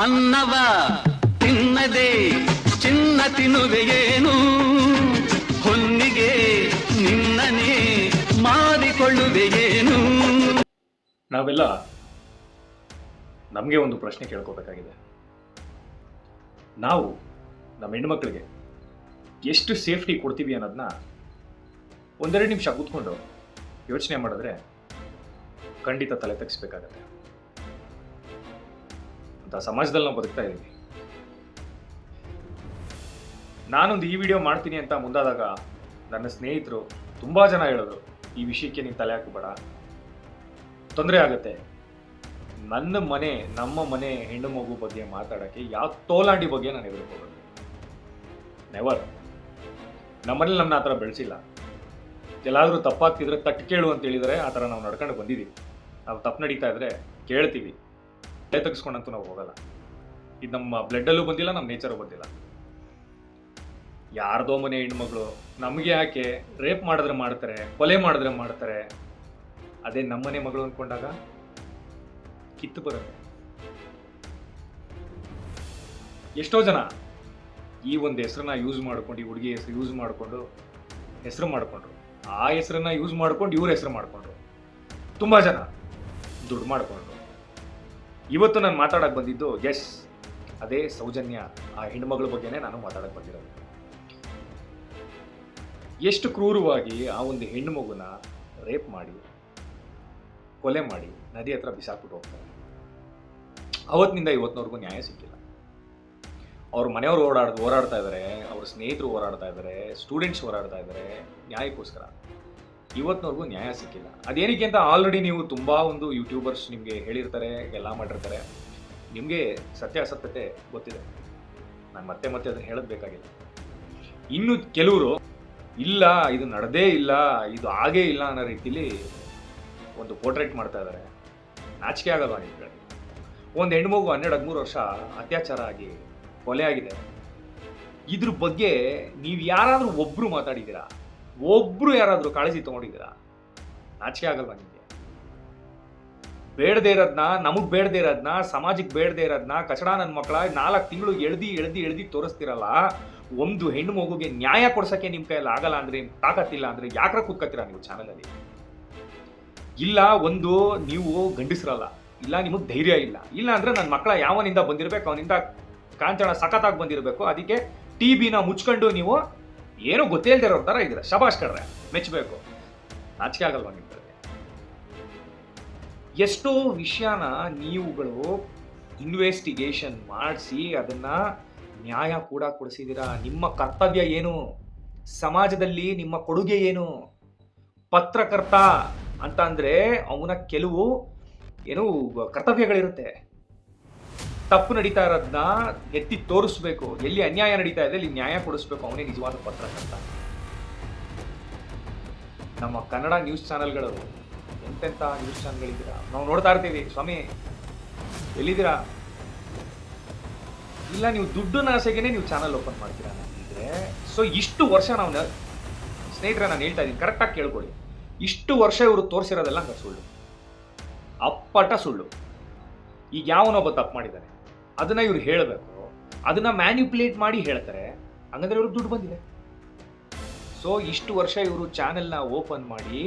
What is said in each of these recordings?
ಅನ್ನವ ತಿನ್ನದೆ ಚಿನ್ನ ತಿನ್ನುವೆಯೇನು ಹೊನ್ನಿಗೆ ನಿನ್ನನೇ ಮಾರಿಕೊಳ್ಳುವೆಯೇನು ನಾವೆಲ್ಲ ನಮಗೆ ಒಂದು ಪ್ರಶ್ನೆ ಕೇಳ್ಕೋಬೇಕಾಗಿದೆ. ನಾವು ನಮ್ಮ ಹೆಣ್ಮಕ್ಳಿಗೆ ಎಷ್ಟು ಸೇಫ್ಟಿ ಕೊಡ್ತೀವಿ ಅನ್ನೋದನ್ನ ಒಂದೆರಡು ನಿಮಿಷ ಕೂತ್ಕೊಂಡು ಯೋಚನೆ ಮಾಡಿದ್ರೆ ಖಂಡಿತ ತಲೆ ತೆಗಿಸ್ಬೇಕಾಗತ್ತೆ. ಅಂತ ಸಮಾಜದಲ್ಲಿ ನಾವು ಬದುಕ್ತಾ ಇದ್ದೀವಿ ನಾನೊಂದು ಈ ವಿಡಿಯೋ ಮಾಡ್ತೀನಿ ಅಂತ ಮುಂದಾದಾಗ ನನ್ನ ಸ್ನೇಹಿತರು ತುಂಬ ಜನ ಹೇಳಿದ್ರು, ಈ ವಿಷಯಕ್ಕೆ ನೀನು ತಲೆ ಹಾಕಬೇಡ. ತೊಂದರೆ ಆಗುತ್ತೆ. ನನ್ನ ಮನೆ, ನಮ್ಮ ಮನೆ ಹೆಣ್ಣು ಮಗು ಬಗ್ಗೆ ಮಾತಾಡೋಕ್ಕೆ ಯಾವ ತೋಲಾಂಡಿ ಬಗ್ಗೆ ನಾನು ಎದುರ್ಕೋಬೇಕು ನೆವರ್ ನಮ್ಮನೇಲಿ ನಮ್ಮನ್ನ ಆ ಥರ ಬೆಳೆಸಿಲ್ಲ. ಎಲ್ಲಾದರೂ ತಪ್ಪಾಗ್ತಿದ್ರೆ ತಟ್ಟು ಕೇಳು ಅಂತ ಹೇಳಿದರೆ ಆ ಥರ ನಾವು ನಡ್ಕೊಂಡು ಬಂದಿದ್ದೀವಿ. ನಾವು ತಪ್ಪು ನಡೀತಾ ಇದ್ದರೆ ಕೇಳ್ತೀವಿ. ತಲೆ ತೆಗೆಸ್ಕೊಂಡಂತೂ ನಾವು ಹೋಗಲ್ಲ. ಇದು ನಮ್ಮ ಬ್ಲಡ್ಡಲ್ಲೂ ಬಂದಿಲ್ಲ, ನಮ್ಮ ನೇಚರು ಬಂದಿಲ್ಲ. ಯಾರ್ದೋ ಮನೆ ಹೆಣ್ಮಗಳು ನಮಗೆ ಯಾಕೆ ರೇಪ್ ಮಾಡಿದ್ರೆ ಮಾಡ್ತಾರೆ, ಕೊಲೆ ಮಾಡಿದ್ರೆ ಮಾಡ್ತಾರೆ, ಅದೇ ನಮ್ಮನೆ ಮಗಳು ಅಂದ್ಕೊಂಡಾಗ ಕಿತ್ತು ಬರುತ್ತೆ. ಎಷ್ಟೋ ಜನ ಈ ಒಂದು ಹೆಸರನ್ನ ಯೂಸ್ ಮಾಡ್ಕೊಂಡು, ಈ ಹುಡುಗಿ ಹೆಸರು ಯೂಸ್ ಮಾಡಿಕೊಂಡು ಹೆಸರು ಮಾಡಿಕೊಂಡ್ರು. ಆ ಹೆಸರನ್ನ ಯೂಸ್ ಮಾಡ್ಕೊಂಡು ಇವ್ರ ಹೆಸರು ಮಾಡಿಕೊಂಡ್ರು. ತುಂಬ ಜನ ದುಡ್ಡು ಮಾಡಿಕೊಂಡ್ರು. ಇವತ್ತು ನಾನು ಮಾತಾಡಕ್ಕೆ ಬಂದಿದ್ದು ಎಸ್ ಅದೇ ಸೌಜನ್ಯ, ಆ ಹೆಣ್ಮಗಳ ಬಗ್ಗೆನೇ ನಾನು ಮಾತಾಡಕ್ಕೆ ಬಂದಿರೋದು. ಎಷ್ಟು ಕ್ರೂರವಾಗಿ ಆ ಒಂದು ಹೆಣ್ಣು ಮಗುನ ರೇಪ್ ಮಾಡಿ, ಕೊಲೆ ಮಾಡಿ ನದಿ ಹತ್ರ ಬಿಸಾಕ್ಬಿಟ್ಟು ಹೋಗ್ತಾರೆ. ಅವತ್ತಿನಿಂದ ಇವತ್ತಿನವರೆಗೂ ನ್ಯಾಯ ಸಿಕ್ಕಿಲ್ಲ. ಅವ್ರ ಮನೆಯವರು ಓಡಾಡ್ ಹೋರಾಡ್ತಾ ಇದ್ದಾರೆ ಅವ್ರ ಸ್ನೇಹಿತರು ಹೋರಾಡ್ತಾ ಇದ್ದಾರೆ ಸ್ಟೂಡೆಂಟ್ಸ್ ಹೋರಾಡ್ತಾ ಇದ್ದಾರೆ ನ್ಯಾಯಕ್ಕೋಸ್ಕರ. ಇವತ್ತಿನವರೆಗೂ ನ್ಯಾಯ ಸಿಕ್ಕಿಲ್ಲ. ಅದೇನಕ್ಕೆ ಅಂತ ಆಲ್ರೆಡಿ ನೀವು ತುಂಬ ಒಂದು ಯೂಟ್ಯೂಬರ್ಸ್ ನಿಮಗೆ ಹೇಳಿರ್ತಾರೆ, ಎಲ್ಲ ಮಾಡಿರ್ತಾರೆ. ನಿಮಗೆ ಸತ್ಯಾಸತ್ಯತೆ ಗೊತ್ತಿದೆ. ನಾನು ಮತ್ತೆ ಮತ್ತೆ ಅದನ್ನು ಹೇಳೋದು ಇನ್ನು ಕೆಲವರು, ಇಲ್ಲ, ಇದು ನಡೆದೇ ಇಲ್ಲ, ಇದು ಆಗೇ ಇಲ್ಲ ಅನ್ನೋ ರೀತಿಲಿ ಒಂದು ಪೋರ್ಟ್ರೇಟ್ ಮಾಡ್ತಾ ಇದ್ದಾರೆ ನಾಚಿಕೆ ಆಗಲ್ವಾ ನಿಮ್ಗೆ ಒಂದು ಹೆಣ್ಮಗು ಹನ್ನೆರಡು, ಹದಿಮೂರು ವರ್ಷ ಅತ್ಯಾಚಾರ ಆಗಿ ಕೊಲೆ ಆಗಿದೆ. ಇದ್ರ ಬಗ್ಗೆ ನೀವು ಯಾರಾದರೂ ಒಬ್ಬರು ಮಾತಾಡಿದ್ದೀರಾ? ಒಬ್ರು ಯಾರಾದರೂ ಕಾಳಜಿ ತಗೊಂಡಿದ್ದೀರಾ? ನಾಚಿಕೆ ಆಗಲ್ವಾ ನಿಮಗೆ? ಬೇಡದೇ ಇರೋದನ್ನ ನಮಗೆ ಬೇಡದೇ ಇರೋದನ್ನ ಸಮಾಜಕ್ಕೆ ಬೇಡದೇ ಇರೋದನ್ನ ಕಚಡ ನನ್ನ ಮಕ್ಕಳ ನಾಲ್ಕು ತಿಂಗಳು ಎಳ್ದಿ ಎಳ್ದಿ ಎಳ್ದಿ ತೋರಿಸ್ತಿರಲ್ಲ, ಒಂದು ಹೆಣ್ಣು ಮಗುಗೆ ನ್ಯಾಯ ಕೊಡ್ಸೋಕ್ಕೆ ನಿಮ್ಮ ಕೈಯಲ್ಲಿ ಆಗಲ್ಲ ಅಂದ್ರೆ ತಾಕತ್ತಿಲ್ಲ ಅಂದ್ರೆ ಯಾಕ್ರ ಕೂತ್ಕತ್ತೀರಾ ನೀವು ಚಾನಲಲ್ಲಿ? ಇಲ್ಲ, ಒಂದು ನೀವು ಗಂಡಿಸಿರಲ್ಲ, ಇಲ್ಲ ನಿಮಗೆ ಧೈರ್ಯ ಇಲ್ಲ ಇಲ್ಲ ಅಂದ್ರೆ ನನ್ನ ಮಕ್ಕಳ ಯಾವನಿಂದ ಬಂದಿರಬೇಕು, ಅವನಿಂದ ಕಾಂಚಾಣ ಸಖತ್ತಾಗಿ ಬಂದಿರಬೇಕು, ಅದಕ್ಕೆ ಟಿ ಬಿನ ಮುಚ್ಕೊಂಡು ನೀವು ಏನೋ ಗೊತ್ತೇ ಇರೋ ಥರ ಇದ್ದೀರ? ಶಬಾಷ್ ಕಡ್ರೆ ಮೆಚ್ಚಬೇಕು. ನಾಚಿಕೆ ಆಗಲ್ವಾ ನಿಮ್ಗೆ ಎಷ್ಟೋ ವಿಷಯನ ನೀವುಗಳು ಇನ್ವೆಸ್ಟಿಗೇಷನ್ ಮಾಡಿಸಿ ಅದನ್ನು ನ್ಯಾಯ ಕೂಡ ಕೊಡಿಸಿದ್ದೀರಾ ನಿಮ್ಮ ಕರ್ತವ್ಯ ಏನು? ಸಮಾಜದಲ್ಲಿ ನಿಮ್ಮ ಕೊಡುಗೆ ಏನು? ಪತ್ರಕರ್ತ ಅಂತ ಅಂದರೆ ಅವನ ಕೆಲವು ಏನು ಕರ್ತವ್ಯಗಳಿರುತ್ತೆ. ತಪ್ಪು ನಡೀತಾ ಇರೋದನ್ನ ಎತ್ತಿ ತೋರಿಸ್ಬೇಕು. ಎಲ್ಲಿ ಅನ್ಯಾಯ ನಡೀತಾ ಇದೆ ಅಲ್ಲಿ ನ್ಯಾಯ ಕೊಡಿಸ್ಬೇಕು ಅವನೇ ನಿಜವಾದ ಪತ್ರಕರ್ತ ನಮ್ಮ ಕನ್ನಡ ನ್ಯೂಸ್ ಚಾನೆಲ್ಗಳು ಎಂತೆಂಥ ನ್ಯೂಸ್ ಚಾನೆಲ್ಗಳಿದ್ದೀರಾ ನಾವು ನೋಡ್ತಾ ಇರ್ತೀವಿ. ಸ್ವಾಮಿ, ಎಲ್ಲಿದ್ದೀರಾ? ಇಲ್ಲ, ನೀವು ದುಡ್ಡಿನ ಆಸೆಗೇನೆ ನೀವು ಚಾನಲ್ ಓಪನ್ ಮಾಡ್ತೀರಾ ಅಂದ್ರೆ ಸೊ ಇಷ್ಟು ವರ್ಷ ನಾವು ಸ್ನೇಹಿತರೆ, ನಾನು ಹೇಳ್ತಾ ಇದ್ದೀನಿ ಕರೆಕ್ಟಾಗಿ ಕೇಳ್ಕೊಳ್ಳಿ. ಇಷ್ಟು ವರ್ಷ ಇವರು ತೋರಿಸಿರೋದೆಲ್ಲ ಸುಳ್ಳು. ಅಪ್ಪಟ ಸುಳ್ಳು. ಈಗ ಯಾವನೊಬ್ಬ ತಪ್ಪು ಮಾಡಿದ್ದಾನೆ ಅದನ್ನ ಇವ್ರು ಹೇಳಬೇಕು. ಅದನ್ನ ಮ್ಯಾನ್ಯುಪುಲೇಟ್ ಮಾಡಿ ಹೇಳ್ತಾರೆ. ಹಂಗಂದ್ರೆ ಇವ್ರಿಗೆ ದುಡ್ಡು ಬಂದಿದೆ. ಸೊ ಇಷ್ಟು ವರ್ಷ ಇವರು ಚಾನೆಲ್ನ ಓಪನ್ ಮಾಡಿ,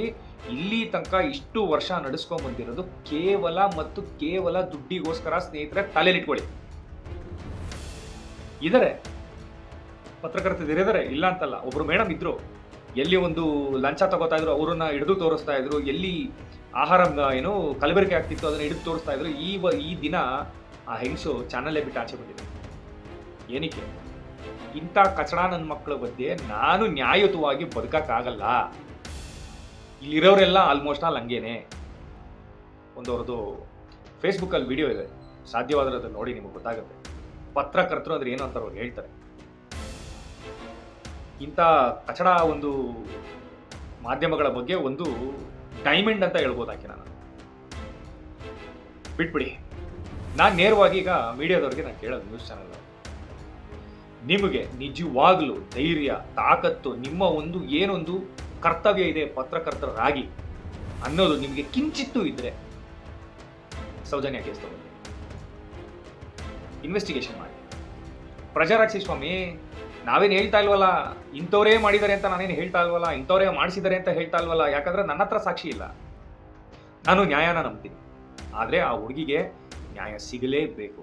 ಇಲ್ಲಿ ತನಕ ಇಷ್ಟು ವರ್ಷ ನಡೆಸ್ಕೊಂಡ್ ಬಂದಿರೋದು ಕೇವಲ ಮತ್ತು ಕೇವಲ ದುಡ್ಡಿಗೋಸ್ಕರ ಸ್ನೇಹಿತರೆ ತಲೆಲಿಟ್ಕೊಳ್ಳಿ ಇದಾರೆ. ಇದ್ದಾರೆ ಇಲ್ಲ ಅಂತಲ್ಲ, ಒಬ್ರು ಮೇಡಮ್ ಇದ್ರು. ಎಲ್ಲಿ ಒಂದು ಲಂಚ ತಗೋತಾ ಇದ್ರು, ಅವರನ್ನ ಹಿಡಿದು ತೋರಿಸ್ತಾ ಇದ್ರು. ಎಲ್ಲಿ ಆಹಾರ ಏನು ಕಲಬೆರಕೆ ಆಗ್ತಿತ್ತು, ಅದನ್ನ ಹಿಡಿದು ತೋರಿಸ್ತಾ ಇದ್ರು. ಈ ಈ ದಿನ ಆ ಹೆಂಗಸು ಚಾನಲ್ಲೇ ಬಿಟ್ಟು ಆಚೆ ಬಂದಿದೆ. ಏನಕ್ಕೆ? ಇಂಥ ಕಚಡ ನನ್ನ ಮಕ್ಕಳ ಬಗ್ಗೆ ನಾನು ನ್ಯಾಯಯುತವಾಗಿ ಬದುಕಕ್ಕಾಗಲ್ಲ. ಇಲ್ಲಿರೋರೆಲ್ಲ ಆಲ್ಮೋಸ್ಟ್ ಆಲ್ ಹಂಗೇನೆ. ಒಂದು ಅವ್ರದ್ದು ಫೇಸ್ಬುಕ್ಕಲ್ಲಿ ವಿಡಿಯೋ ಇದೆ. ಸಾಧ್ಯವಾದ್ರೆ ಅದನ್ನ ನೋಡಿ ನಿಮಗೆ ಗೊತ್ತಾಗುತ್ತೆ. ಪತ್ರಕರ್ತರು ಅಂದ್ರೆ ಏನು ಅಂತ ಅವ್ರು ಹೇಳ್ತಾರೆ. ಇಂಥ ಕಚಡ ಒಂದು ಮಾಧ್ಯಮಗಳ ಬಗ್ಗೆ ಒಂದು ಡೈಮಂಡ್ ಅಂತ ಹೇಳ್ಬೋದಾಕೆ ನಾನು. ಬಿಟ್ಬಿಡಿ. ನಾನು ನೇರವಾಗಿ ಈಗ ಮೀಡಿಯಾದವ್ರಿಗೆ ನಾನು ಕೇಳೋದು ನ್ಯೂಸ್ ಚಾನಲ್ ನಿಮಗೆ ನಿಜವಾಗ್ಲೂ ಧೈರ್ಯ, ತಾಕತ್ತು ನಿಮ್ಮ ಒಂದು ಏನೊಂದು ಕರ್ತವ್ಯ ಇದೆ, ಪತ್ರಕರ್ತರಾಗಿ ಅನ್ನೋದು ನಿಮಗೆ ಕಿಂಚಿತ್ತು ಇದ್ರೆ ಸೌಜನ್ಯ ಕೇಸ್ ತಗೊಂಡು ಇನ್ವೆಸ್ಟಿಗೇಷನ್ ಮಾಡಿ. ಪ್ರಜಾರಾಕ್ಷಿ ಸ್ವಾಮಿ, ನಾವೇನು ಹೇಳ್ತಾ ಇಲ್ವಲ್ಲ, ಇಂಥವರೇ ಮಾಡಿದ್ದಾರೆ ಅಂತ ನಾನೇನು ಹೇಳ್ತಾ ಇಲ್ವಲ್ಲ, ಇಂಥವರೇ ಮಾಡಿಸಿದ್ದಾರೆ ಅಂತ ಹೇಳ್ತಾ ಇಲ್ವಲ್ಲ, ಯಾಕಂದ್ರೆ ನನ್ನ ಹತ್ರ ಸಾಕ್ಷಿ ಇಲ್ಲ. ನಾನು ನ್ಯಾಯನ ನಂಬ್ತೀನಿ. ಆದರೆ ಆ ಹುಡುಗಿಗೆ ನ್ಯಾಯ ಸಿಗಲೇಬೇಕು